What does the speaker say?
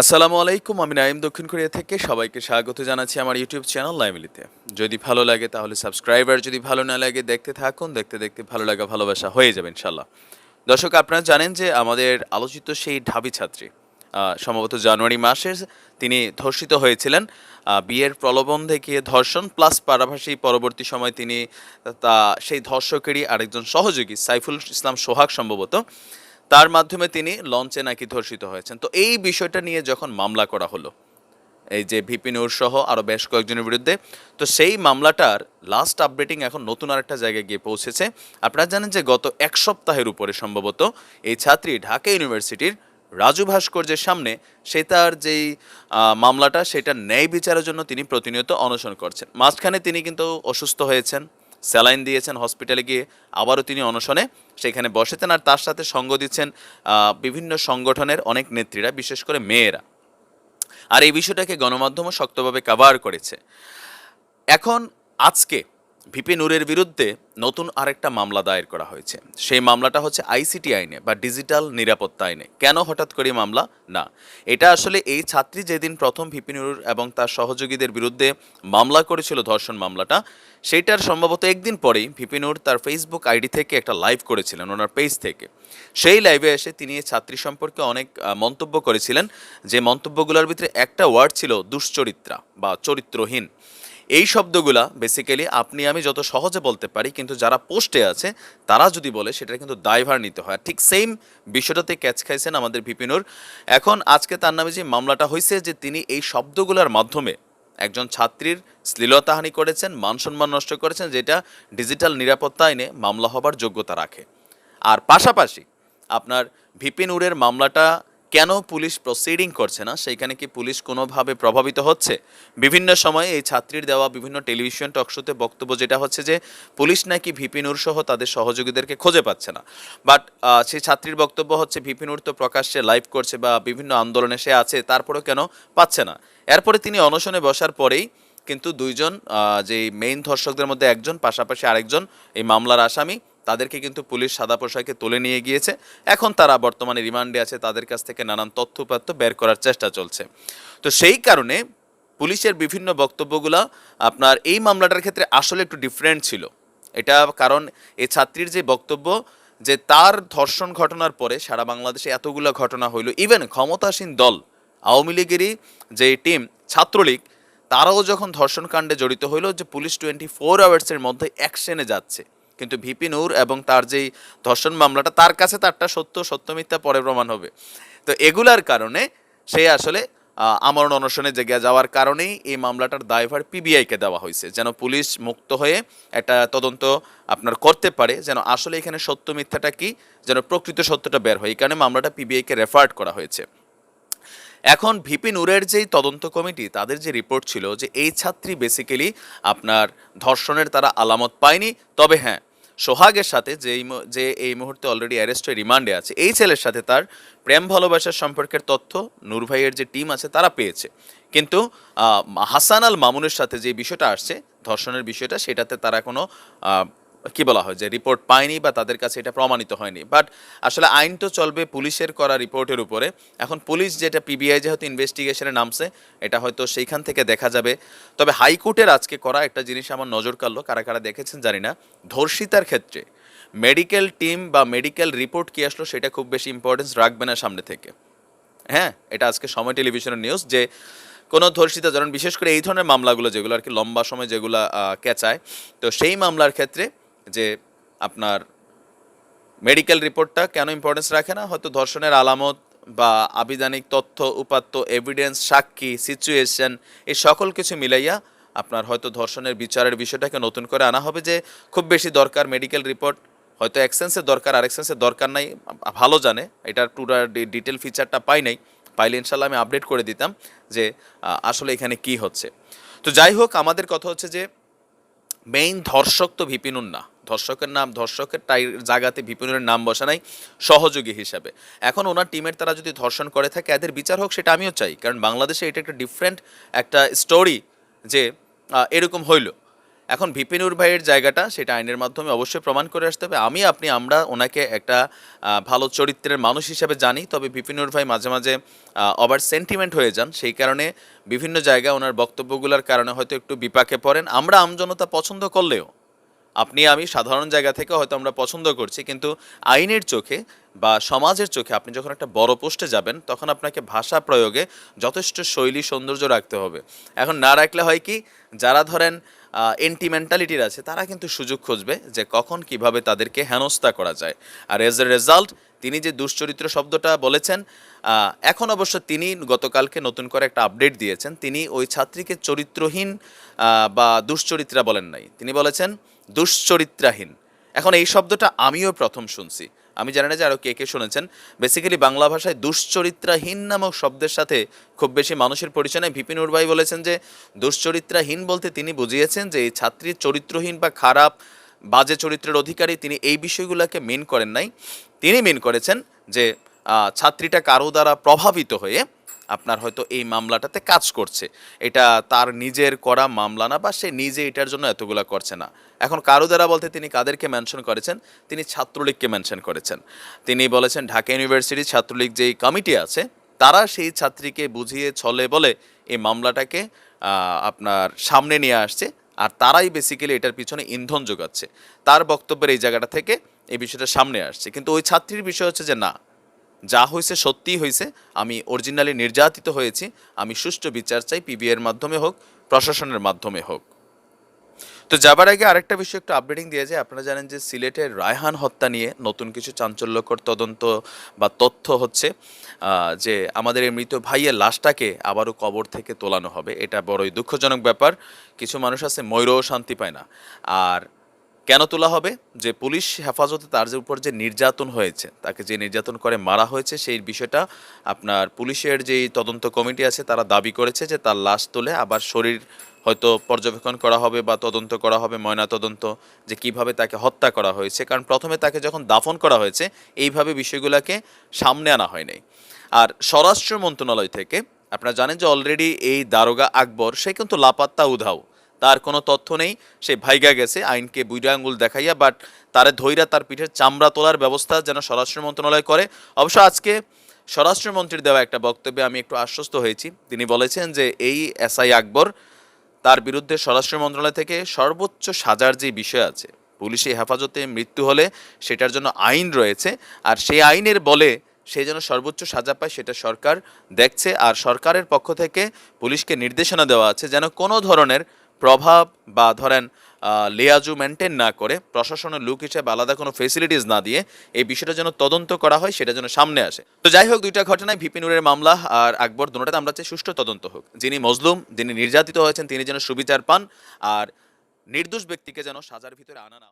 আসসালামু আলাইকুম, আমি নাইম দক্ষিণ কোরিয়া থেকে সবাইকে স্বাগত জানাচ্ছি আমার ইউটিউব চ্যানেল লাইমিলিতে যদি ভালো লাগে তাহলে সাবস্ক্রাইবার, যদি ভালো না লাগে দেখতে থাকুন, দেখতে দেখতে ভালো লাগা, ভালোবাসা হয়ে যাবে ইনশাল্লাহ দর্শক, আপনারা জানেন যে আমাদের আলোচিত সেই ঢাবি ছাত্রী সম্ভবত জানুয়ারি মাসে তিনি ধর্ষিত হয়েছিলেন। বিয়ের প্রলোভন দেখিয়ে ধর্ষণ প্লাস পারাভাসী পরবর্তী সময় তিনি তা, সেই ধর্ষকেরই আরেকজন সহযোগী, সাইফুল ইসলাম সোহাগ সম্ভবত। তার মাধ্যমে তিনি লঞ্চে নাকি ধর্ষিত হয়েছেন। তো এই বিষয়টা নিয়ে যখন মামলা করা হলো, এই যে ভিপি নূর সহ আরও বেশ কয়েকজনের বিরুদ্ধে, তো সেই মামলাটার লাস্ট আপডেটিং এখন নতুন আরেকটা জায়গায় গিয়ে পৌঁছেছে। আপনারা জানেন যে গত এক সপ্তাহের উপরে সম্ভবত এই ছাত্রী ঢাকা ইউনিভার্সিটির রাজু ভাস্কর্যের সামনে সে তার যেই মামলাটা সেটা ন্যায় বিচারের জন্য তিনি প্রতিনিয়ত অনশন করছেন। মাঝখানে তিনি কিন্তু অসুস্থ হয়েছেন। স্যালাইন দিয়েছেন হসপিটালে গিয়ে আবারও তিনি অনশনে সেখানে বসেছেন আর তার সাথে সঙ্গ দিচ্ছেন বিভিন্ন সংগঠনের অনেক নেত্রীরা, বিশেষ করে মেয়েরা। আর এই বিষয়টাকে গণমাধ্যমও শক্তভাবে কাভার করেছে। এখন আজকে ভিপি নূরের বিরুদ্ধে নতুন আরেকটা মামলা দায়ের করা হয়েছে। সেই মামলাটা হচ্ছে আইসিটি আইনে বা ডিজিটাল নিরাপত্তা আইনে। কেন হঠাৎ করে মামলা? না। এটা আসলে এই ছাত্রী যেদিন প্রথম ভিপি নূর এবং তার সহযোগীদের বিরুদ্ধে মামলা করেছিল ধর্ষণ মামলাটা, সেইটার সম্ভবত একদিন পরেই ভিপি নূর তার ফেসবুক আইডি থেকে একটা লাইভ করেছিলেন, ওনার পেজ থেকে। সেই লাইভে এসে তিনি এই ছাত্রী সম্পর্কে অনেক মন্তব্য করেছিলেন, যে মন্তব্যগুলোর ভিতরে একটা ওয়ার্ড ছিল দুশ্চরিত্রা বা চরিত্রহীন। এই শব্দগুলা বেসিক্যালি আপনি, আমি যত সহজে বলতে পারি, কিন্তু যারা পোস্টে আছে, তারা যদি বলে, সেটা কিন্তু দায়ভার নিতে হয়। ঠিক সেম বিষয়টাতে ক্যাচ খাইছেন আমাদের ভিপিনুর এখন আজকে তার নামে যে মামলাটা হয়েছে যে তিনি এই শব্দগুলোর মাধ্যমে একজন ছাত্রীর শ্লীলতাহানি করেছেন, মান সম্মান নষ্ট করেছেন, যেটা ডিজিটাল নিরাপত্তা আইনে মামলা হবার যোগ্যতা রাখে। আর পাশাপাশি আপনার ভিপিনুরের মামলাটা কেন পুলিশ প্রসিডিং করছে না? সেইখানে কি পুলিশ কোনোভাবে প্রভাবিত হচ্ছে? বিভিন্ন সময়ে এই ছাত্রীর দেওয়া বিভিন্ন টেলিভিশন টকশোতে বক্তব্য যেটা হচ্ছে যে, পুলিশ নাকি ভিপিনুর সহ তাদের সহযোগীদেরকে খুঁজে পাচ্ছে না। বাট সেই ছাত্রীর বক্তব্য হচ্ছে ভিপিনুর তো প্রকাশ্যে লাইভ করছে বা বিভিন্ন আন্দোলনে সে আছে, তারপরেও কেন পাচ্ছে না? এরপরে তিনি অনশনে বসার পরেই কিন্তু দুইজন যে মেইন ধর্ষকদের মধ্যে একজন, পাশাপাশি আরেকজন, এই মামলার আসামি তাদেরকে কিন্তু পুলিশ সাদা পোশাকে তুলে নিয়ে গিয়েছে। এখন তারা বর্তমানে রিমান্ডে আছে, তাদের কাছ থেকে নানান তথ্যপাত্য বের করার চেষ্টা চলছে। তো সেই কারণে পুলিশের বিভিন্ন বক্তব্যগুলা আপনার এই মামলাটার ক্ষেত্রে আসলে একটু ডিফারেন্ট ছিল। এটা কারণ এই ছাত্রীর যে বক্তব্য যে তার ধর্ষণ ঘটনার পরে সারা বাংলাদেশে এতগুলো ঘটনা হইল। ইভেন ক্ষমতাসীন দল, আওয়ামী লীগেরই যে টিম ছাত্রলীগ, তারাও যখন ধর্ষণকাণ্ডে জড়িত হইল যে পুলিশ টোয়েন্টি ফোর আওয়ার্সের মধ্যে অ্যাকশনে যাচ্ছে। কিন্তু ভিপি নূর এবং তার যেই ধর্ষণ মামলাটা, তার কাছে তারটা সত্য সত্য মিথ্যা পরে প্রমাণ হবে। তো এগুলার কারণে সে আসলে আমরণ অনশনে জেগে যাওয়ার কারণেই এই মামলাটার দায়ভার পিবিআইকে দেওয়া হয়েছে। যেন পুলিশ মুক্ত হয়ে একটা তদন্ত আপনার করতে পারে, যেন আসলে এখানে সত্য মিথ্যাটা কি, যেন প্রকৃত সত্যটা বের হয়। এই কারণে মামলাটা পিবিআইকে রেফার্ড করা হয়েছে। এখন ভিপি নূরের যেই তদন্ত কমিটি, তাদের যে রিপোর্ট ছিল যে এই ছাত্রী বেসিক্যালি আপনার ধর্ষণের তারা আলামত পায়নি। তবে হ্যাঁ সোহাগের সাথে যেই যে এই মুহূর্তে অলরেডি অ্যারেস্ট হয়ে রিমান্ডে আছে, এই ছেলের সাথে তার প্রেম ভালোবাসার সম্পর্কের তথ্য নূর ভাইয়ের যে টিম আছে তারা পেয়েছে। কিন্তু হাসান আল মামুনের সাথে যে বিষয়টা আসছে, ধর্ষণের বিষয়টা, সেটাতে তারা কোনো কি বলা হয়, যে রিপোর্ট পায়নি বা তাদের কাছে এটা প্রমাণিত হয়নি। বাট আসলে আইন তো চলবে পুলিশের করা রিপোর্টের উপরে। এখন পুলিশ যেটা পিবিআই যেহেতু ইনভেস্টিগেশনে নামছে, এটা হয়তো সেইখান থেকে দেখা যাবে। তবে হাইকোর্টের আজকে করা একটা জিনিস আমার নজর কাড়লো, কারা কারা দেখেছেন জানি না। ধর্ষিতার ক্ষেত্রে মেডিকেল টিম বা মেডিকেল রিপোর্ট কি আসলো সেটা খুব বেশি ইম্পর্টেন্স রাখবে না সামনে থেকে। হ্যাঁ এটা আজকে সময় টেলিভিশনের নিউজ যে কোনো ধর্ষিতা, ধরেন বিশেষ করে এই ধরনের মামলাগুলো যেগুলো আর কি লম্বা সময় যেগুলো কেচায়, তো সেই মামলার ক্ষেত্রে যে আপনার মেডিকেল রিপোর্টটা কেন ইম্পর্টেন্স রাখে না? হয়তো ধর্ষণের আলামত বা আবিধানিক তথ্য, উপাত্ত এভিডেন্স সাক্ষী সিচুয়েশন এই সকল কিছু মিলাইয়া আপনার হয়তো ধর্ষণের বিচারের বিষয়টাকে নতুন করে আনা হবে যে খুব বেশি দরকার মেডিকেল রিপোর্ট হয়তো এক সেন্সের দরকার, আরেক সেন্সের দরকার নাই, ভালো জানে, এটার পুরো ডিটেল ফিচারটা পাই নাই, পাইলে ইনশাল্লাহ আমি আপডেট করে দিতাম যে আসলে এখানে কি হচ্ছে। তো যাই হোক, আমাদের কথা হচ্ছে যে মেইন ধর্ষক তো ভিপিনুর না। ধর্ষকের নাম, ধর্ষকের টাই, জায়গাতে ভিপিনুনের নাম বসা নাই, সহযোগী হিসাবে। এখন ওনার টিমের তারা যদি ধর্ষণ করে থাকে, এদের বিচার হোক সেটা আমিও চাই। কারণ বাংলাদেশে এটা একটা ডিফারেন্ট একটা স্টোরি যে এরকম হইল। এখন ভিপিনুর ভাইয়ের জায়গাটা সেটা আইনের মাধ্যমে অবশ্যই প্রমাণ করে আসতে হবে। আমি, আপনি, আমরা ওনাকে একটা ভালো চরিত্রের মানুষ হিসেবে জানি, তবে ভিপিনুর ভাই মাঝে মাঝে ওভার সেন্টিমেন্ট হয়ে যান। সেই কারণে বিভিন্ন জায়গায় ওনার বক্তব্যগুলোর কারণে হয়তো একটু বিপাকে পড়েন। আমরা আমজনতা পছন্দ করলেও, আপনি, আমি সাধারণ জায়গা থেকে হয়তো আমরা পছন্দ করছি, কিন্তু আইনের চোখে বা সমাজের চোখে আপনি যখন একটা বড় পোস্টে যাবেন, তখন আপনাকে ভাষা প্রয়োগে যথেষ্ট শৈলী সৌন্দর্য রাখতে হবে। এখন না রাখলে হয় কি, যারা ধরেন এন্টি মেন্টালিটির আছে, তারা কিন্তু সুযোগ খুঁজবে যে কখন কীভাবে তাদেরকে হেনস্থা করা যায়। আর এজ এ রেজাল্ট তিনি যে দুশ্চরিত্র শব্দটা বলেছেন এখন অবশ্য তিনি গতকালকে নতুন করে একটা আপডেট দিয়েছেন। তিনি ওই ছাত্রীকে চরিত্রহীন বা দুশ্চরিত্রা বলেন নাই। তিনি বলেছেন, দুশ্চরিত্রাহীন। এখন এই শব্দটা আমিও প্রথম শুনছি। আমি জানি না যে আরও কে কে শুনেছেন। বেসিক্যালি বাংলা ভাষায় দুশ্চরিত্রাহীন নামক শব্দের সাথে খুব বেশি মানুষের পরিচয় নেই। ভিপিন উর্বাই বলেছেন যে দুশ্চরিত্রাহীন বলতে তিনি বুঝিয়েছেন যে এই ছাত্রীর চরিত্রহীন বা খারাপ, বাজে চরিত্রের অধিকারী তিনি এই বিষয়গুলোকে মেন করেন নাই। তিনি মেন করেছেন যে ছাত্রীটা কারও দ্বারা প্রভাবিত হয়ে আপনার হয়তো এই মামলাটাতে কাজ করছে। এটা তার নিজের করা মামলা না বা সে নিজে এটার জন্য এতগুলা করছে না। এখন কারও দ্বারা বলতে তিনি কাদেরকে মেনশন করেছেন? তিনি ছাত্রলীগকে মেনশন করেছেন। তিনি বলেছেন, ঢাকা ইউনিভার্সিটির ছাত্রলীগ যেই কমিটি আছে, তারা সেই ছাত্রীকে বুঝিয়ে, ছলে বলে এই মামলাটাকে আপনার সামনে নিয়ে আসছে আর তারাই বেসিক্যালি এটার পিছনে ইন্ধন যোগাচ্ছে। তার বক্তব্যের এই জায়গাটা থেকে এই বিষয়টা সামনে আসছে। কিন্তু ওই ছাত্রীর বিষয় হচ্ছে যে না যা হয়েছে সত্যিই হয়েছে আমি অরিজিনালি নির্যাতিত হয়েছি, আমি সুষ্ঠু বিচার চাই পিবিএর মাধ্যমে হোক, প্রশাসনের মাধ্যমে হোক। তো যাবার আগে আরেকটা বিষয় একটু আপডেটিং দিয়ে যায় আপনারা জানেন যে সিলেটের রায়হান হত্যা নিয়ে নতুন কিছু চাঞ্চল্যকর তদন্ত বা তথ্য হচ্ছে যে আমাদের এই মৃত ভাইয়ের লাশটাকে আবারও কবর থেকে তোলানো হবে। এটা বড়ই দুঃখজনক ব্যাপার। কিছু মানুষ আছে, ময়ূরও শান্তি পায় না। আর কেন তোলা হবে? যে পুলিশ হেফাজতে তার যে উপর যে নির্যাতন হয়েছে, তাকে যে নির্যাতন করে মারা হয়েছে, সেই বিষয়টা আপনার পুলিশের যেই তদন্ত কমিটি আছে, তারা দাবি করেছে যে তার লাশ তুলে আবার শরীর হয়তো পর্যবেক্ষণ করা হবে বা তদন্ত করা হবে, ময়না তদন্ত, যে কীভাবে তাকে হত্যা করা হয়েছে। কারণ প্রথমে তাকে যখন দাফন করা হয়েছে, এইভাবে বিষয়গুলোকে সামনে আনা হয় নাই। আর স্বরাষ্ট্র মন্ত্রণালয় থেকে, আপনারা জানেন যে অলরেডি এই দারোগা আকবর, সে কিন্তু লাপাত্তা উধাও। তার কোনো তথ্য নেই। সে ভাইগা গেছে, আইনকে বুইরা আঙ্গুল দেখাইয়া বাট তারে ধৈরা তার পিঠের চামড়া তোলার ব্যবস্থা যেন স্বরাষ্ট্র মন্ত্রণালয় করে। অবশ্য আজকে স্বরাষ্ট্রমন্ত্রীর দেওয়া একটা বক্তব্যে আমি একটু আশ্বস্ত হয়েছি। তিনি বলেছেন যে এই এসআই আকবর তার বিরুদ্ধে স্বরাষ্ট্র মন্ত্রণালয় থেকে সর্বোচ্চ সাজার যে বিষয় আছে, পুলিশি হেফাজতে মৃত্যু হলে সেটার জন্য আইন রয়েছে, আর সেই আইনের বলে সে যেন সর্বোচ্চ সাজা পায় সেটা সরকার দেখছে, আর সরকারের পক্ষ থেকে পুলিশকে নির্দেশনা দেওয়া আছে যেন কোনো ধরনের প্রভাব বা ধরেন লেয়াজু মেনটেন না করে প্রশাসনের লুক হিসেবে আলাদা কোনো ফেসিলিটিস না দিয়ে এই বিষয়টা যেন তদন্ত করা হয়, সেটা যেন সামনে আসে। তো যাই হোক, দুইটা ঘটনায় ভিপিনুরের মামলা আর আকবর দুটাতে আমরা চাই সুষ্ঠু তদন্ত হোক। যিনি মজলুম, যিনি নির্যাতিত হয়েছেন, তিনি যেন সুবিচার পান আর নির্দোষ ব্যক্তিকে যেন সাজার ভিতরে আনা না